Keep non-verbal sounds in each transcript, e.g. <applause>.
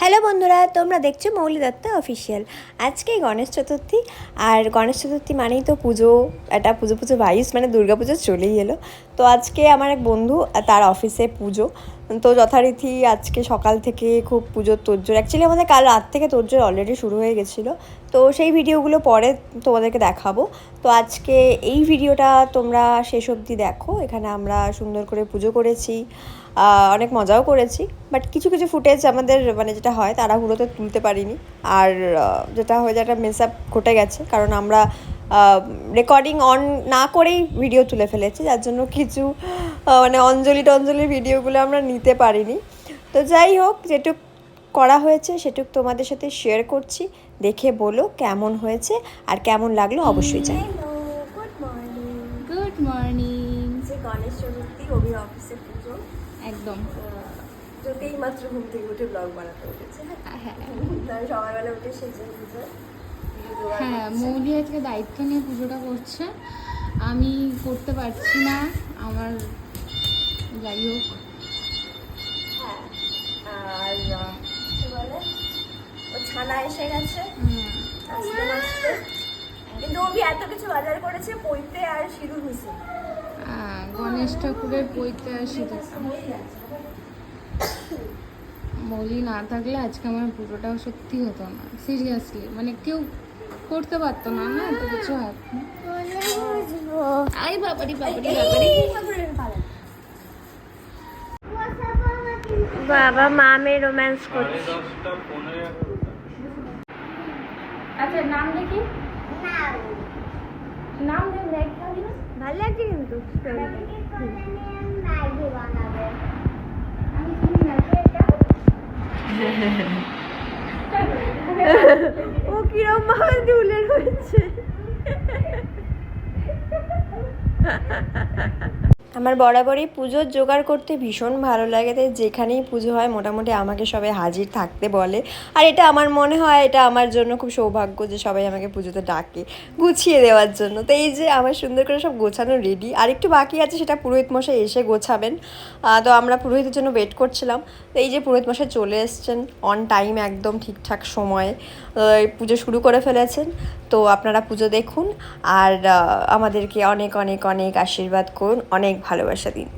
Hello বন্ধুরা, তোমরা দেখছ মৌলি দত্ত অফিসিয়াল আজকে গণেশ চতুর্থী, আর গণেশ চতুর্থী মানেই তো পুজো, একটা পুজো পুজো ভাইস মানে দুর্গা পুজো চলেই এলো। তো আজকে আমার এক বন্ধু, তার অফিসে পুজো। তো যথারীতি আজকে সকাল থেকে খুব পুজোর তোরজোর অ্যাকচুয়ালি আমাদের কাল রাত থেকে তোরজোর অলরেডি শুরু হয়ে গেছিল। তো সেই ভিডিওগুলো পরে তোমাদেরকে দেখাবো। তো আজকে এই ভিডিওটা তোমরা শেষ অবধি দেখো। এখানে আমরা সুন্দর করে পুজো করেছি অনেক মজাও করেছি বাট কিছু কিছু ফুটেজ আমাদের মানে যেটা হয় তাড়াহুড়োতে তুলতে পারিনি। আর যেটা হয়ে যায় একটা মিস আপ ঘটে গেছে, কারণ আমরা রেকর্ডিং অন না করেই ভিডিও তুলে ফেলেছি, যার জন্য কিছু মানে অঞ্জলি টঞ্জলির ভিডিওগুলো আমরা নিতে পারিনি। তো যাই হোক, যেটুক করা হয়েছে সেটুক তোমাদের সাথে শেয়ার করছি। দেখে বলো কেমন হয়েছে আর কেমন লাগল অবশ্যই জানি। গুড মর্নিং গুড মর্নিং যে গণেশ চতুর্থী অভি অফিসে পুজো। একদম। যদি এই মাত্র ঘুম থেকে উঠে ব্লগ বানাতে উঠেছে হ্যাঁ তাই সকালবেলা উঠে সেজে পুজো হ্যাঁ মৌলি আজকে দায়িত্ব নিয়ে পুজোটা করছে। আমি করতে পারছি না আমার যাই হোক। হ্যাঁ আর ও এসে গেছে। আস্তে আস্তে কিন্তু অভি এত কিছু বাজার করেছে পইতে আর সিঁদুর মিশে আহ, গণেশ ঠাকুরের পৈতে আসি মৌলি না থাকলে আজকে আমার পুজোটাও সত্যি হতো না। সিরিয়াসলি মানে কেউ করতে পারতো না না? এত কিছু হাত আই বাবারি বাবারি বাবারি। বাবা মামে রোম্যান্স করছে। আচ্ছা নাম দেখি নাম। ভালো লাগছে কিন্তু। ও কিরম ভাবে ঝুলে রয়েছে <laughs> আমার বরাবরই পুজোর জোগাড় করতে ভীষণ ভালো লাগে, তাই যেখানেই পুজো হয় মোটামুটি আমাকে সবাই হাজির থাকতে বলে। আর এটা আমার মনে হয়, এটা আমার জন্য খুব সৌভাগ্য যে সবাই আমাকে পুজোতে ডাকে গুছিয়ে দেওয়ার জন্য। তো এই যে আমার সুন্দর করে সব গোছানো রেডি আর একটু বাকি আছে সেটা পুরোহিত মশাই এসে গোছাবেন। তো আমরা পুরোহিতের জন্য ওয়েট করছিলাম। তো এই যে পুরোহিত মশাই চলে এসছেন অন টাইম একদম ঠিকঠাক সময়ে। পুজো শুরু করে ফেলেছেন। তো আপনারা পুজো দেখুন, আর আমাদেরকে অনেক অনেক অনেক আশীর্বাদ করুন। অনেক ভালোবাসা দিন।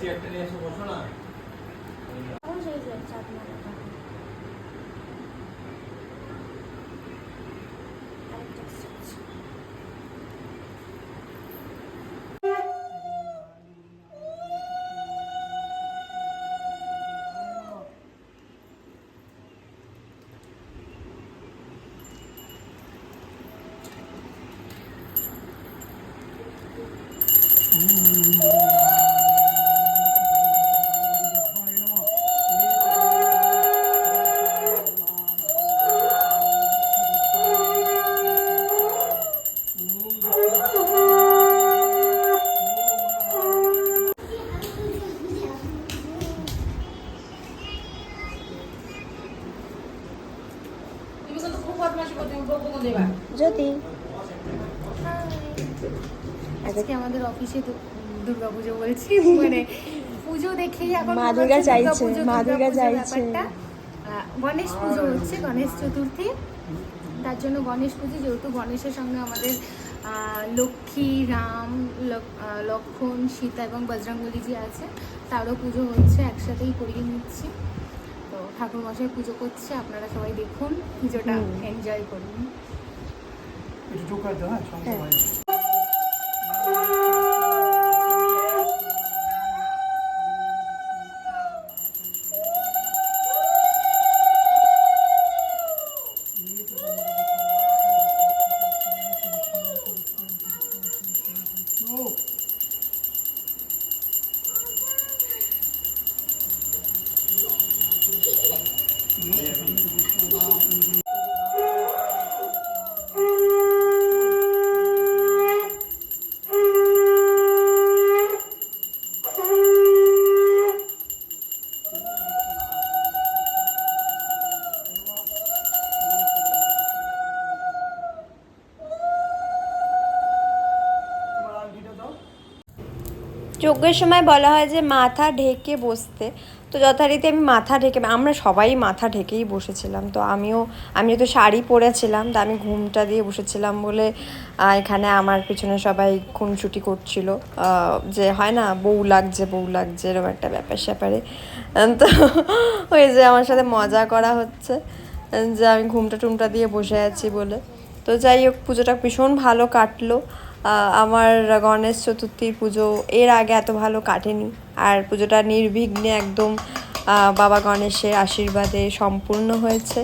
চেয়ারটা নিয়ে এসে বসো না। 음. যদি। আজকে আমাদের অফিসে দুর্গা পুজো বলছি। <laughs> মানে পুজো দেখেই এখন মা দুর্গা চাইছে, মা দুর্গা চাইছে। গণেশ পুজো হচ্ছে গণেশ চতুর্থী। তার জন্য গণেশ পুজো যেহেতু গণেশের সঙ্গে আমাদের লক্ষ্মী রাম লক্ষণ সীতা এবং বজরঙ্গলিজি আছে তারও পুজো হচ্ছে একসাথেই করিয়ে নিচ্ছি। ঠাকুর মশাই পুজো করছে আপনারা সবাই দেখুন পুজোটা এনজয় করুন। 行。যজ্ঞের সময় বলা হয় যে মাথা ঢেকে বসতে। তো যথারীতি আমি মাথা ঢেকে, আমরা সবাই মাথা ঢেকেই বসেছিলাম। তো আমিও আমি তো শাড়ি পরেছিলাম, তো আমি ঘুমটা দিয়ে বসেছিলাম বলে এখানে আমার পিছনে সবাই খুনসুটি করছিল। যে হয় না, বউ লাগছে বউ লাগছে, এরকম একটা ব্যাপার স্যাপারে। তো <laughs> ওই যে আমার সাথে মজা করা হচ্ছে, যে আমি ঘুমটা টুমটা দিয়ে বসে আছি বলে। তো যাই হোক, পুজোটা ভীষণ ভালো কাটলো। আমার গণেশ চতুর্থীর পুজো এর আগে এত ভালো কাটেনি। আর পুজোটা নির্বিঘ্নে একদম বাবা গণেশের আশীর্বাদে সম্পূর্ণ হয়েছে।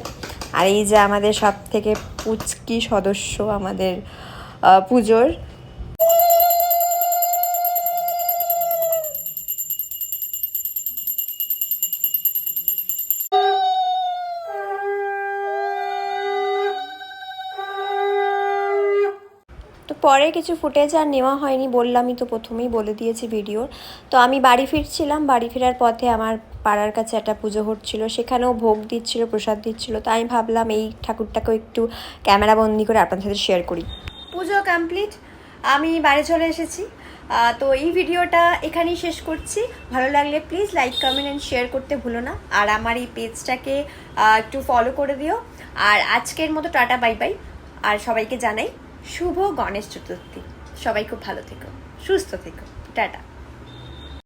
আর এই যে আমাদের সব থেকে পুচকি সদস্য আমাদের পুজোর তো পরে কিছু ফুটেজ আর নেওয়া হয়নি বললামই তো প্রথমেই বলে দিয়েছি ভিডিওর। তো আমি বাড়ি ফিরছিলাম, বাড়ি ফেরার পথে আমার পাড়ার কাছে একটা পুজো হচ্ছিল, সেখানেও ভোগ দিচ্ছিল, প্রসাদ দিচ্ছিল, তো আমি ভাবলাম এই ঠাকুরটাকেও একটু ক্যামেরা বন্দি করে আপনাদের সাথে শেয়ার করি। পুজো কমপ্লিট আমি বাড়ি চলে এসেছি। তো এই ভিডিওটা এখানেই শেষ করছি। ভালো লাগলে please like comment and share করতে ভুলো না। আর আমার এই পেজটাকে একটু ফলো করে দিও। আর আজকের মতো টাটা বাই বাই আর সবাইকে জানাই শুভ গণেশ চতুর্থী। সবাই খুব ভালো থেকো সুস্থ থেকো। টাটা।